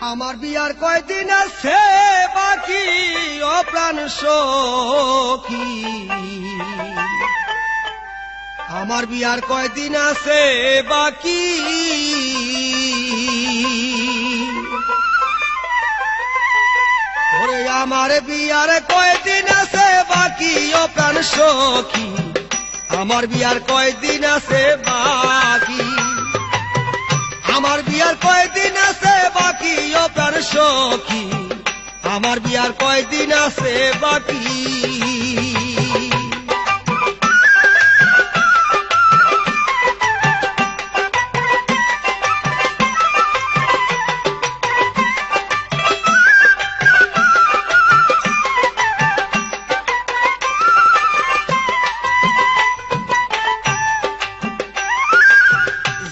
আমার বিয়ার কয়দিন আছে বাকি অপ্রাণ সখী। আমার বিয়ার কয়দিন আছে বাকি। ওরে, আমার বিয়ার কয়দিন আছে বাকি অপ্রাণ সখী। আমার বিয়ার কয়দিন আছে বাকি। আমার বিয়ার কয়দিন আছে বাকি অপ্রাণ সখী। আমার বিয়ার কয়দিন আছে বাকি।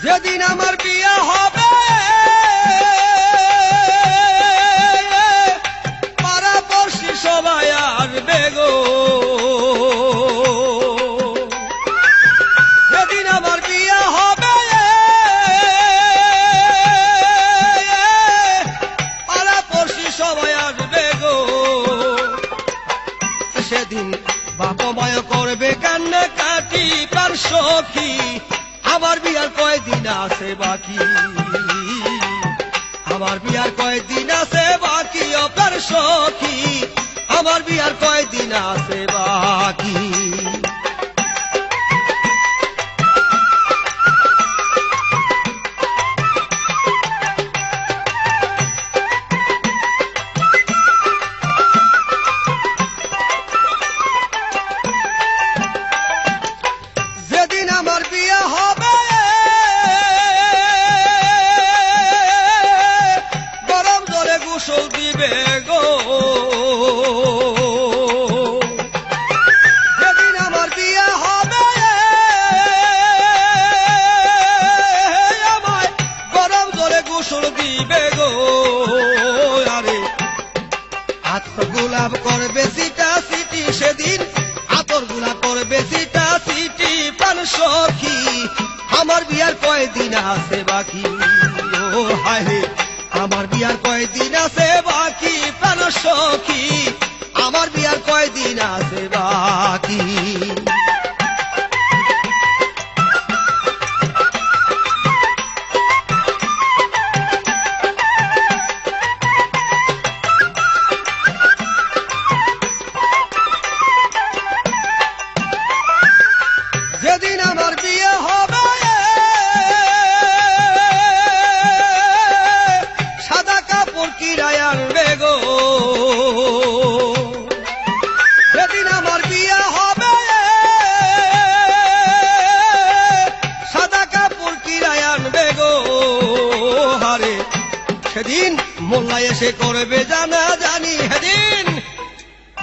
যেদিন আমার গো। সেদিন করবে কান্না সখী, আমার বিয়ার কয়দিন আছে বাকি? আমার বিয়ার কয়দিন আছে বাকি, অপার সখী আমার বিয়ার কয়দিন আছে বাকি? গোসল দিবে গো। জলে দিবে গো। আরে, আতর গোলাপ করবে সিটা সিটি সেদিন, আতর গোলাপ করবে সিটা সিটি প্রাণ সখী। আমার বিয়ার কয়দিন আছে বাকি? ও, হায় আমার বিয়ার কয়দিন আছে বাকি? প্রাণ সখী, আমার বিয়ার কয়দিন আছে বাকি? সেদিন মোল্লা এসে করবে জানা জানি হেদিন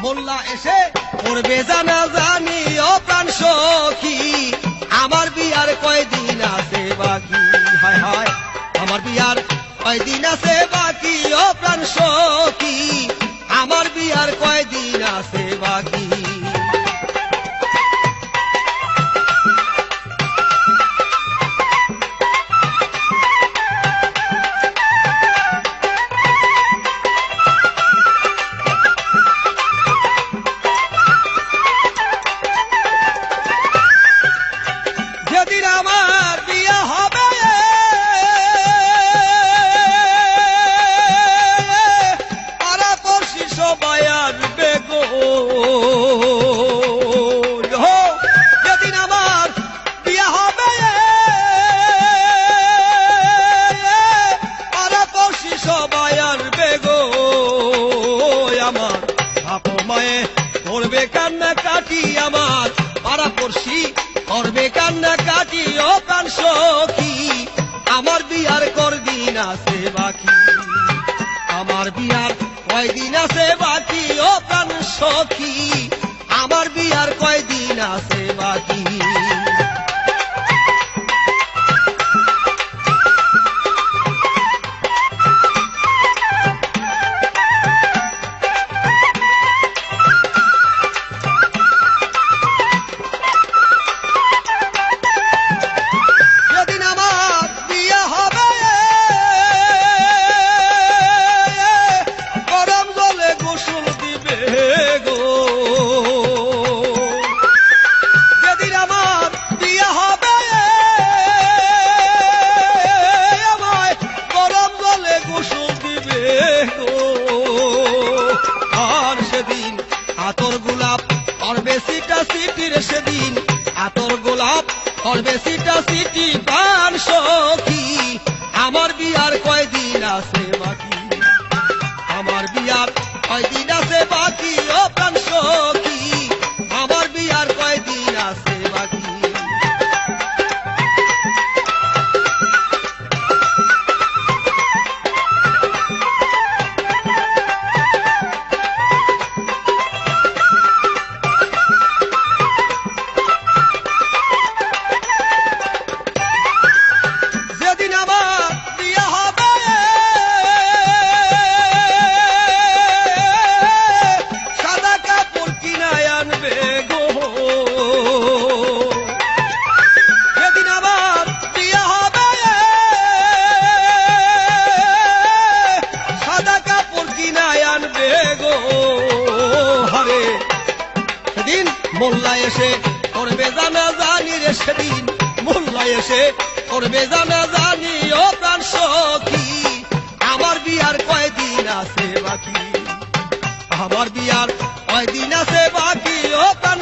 মোল্লা এসে করবে জানা জানি, ও প্রাণ সখী, আমার বিয়ার কয়দিন আছে বাকি? হায় হায়, আমার বিয়ার কয়দিন আছে বাকি, ও প্রাণ সখী। বাপ মায়ে করবে কান্না কাটি আমার পাড়া পড়শি করবে কান্না কাটি, ও সখী, আমার বিয়ার করদিন আছে বাকি? আমার বিয়ার কয়দিন আছে বাকি, ও প্রাণ সখী, আমার বিয়ার কয়দিন আছে বাকি? সিটির সেদিন আতর গোলাপ করবে সিটা সিটি পান সখী। আমার বিয়ার কয়দিন আছে করবে জানা জানি রে সেদিন। মোল্লা এসে করবে জানা ও প্রাণ সখী। আমার বিয়ার কয়দিন আছে বাকি? আমার বিয়ার কয়দিন আছে বাকি? ও প্রাণ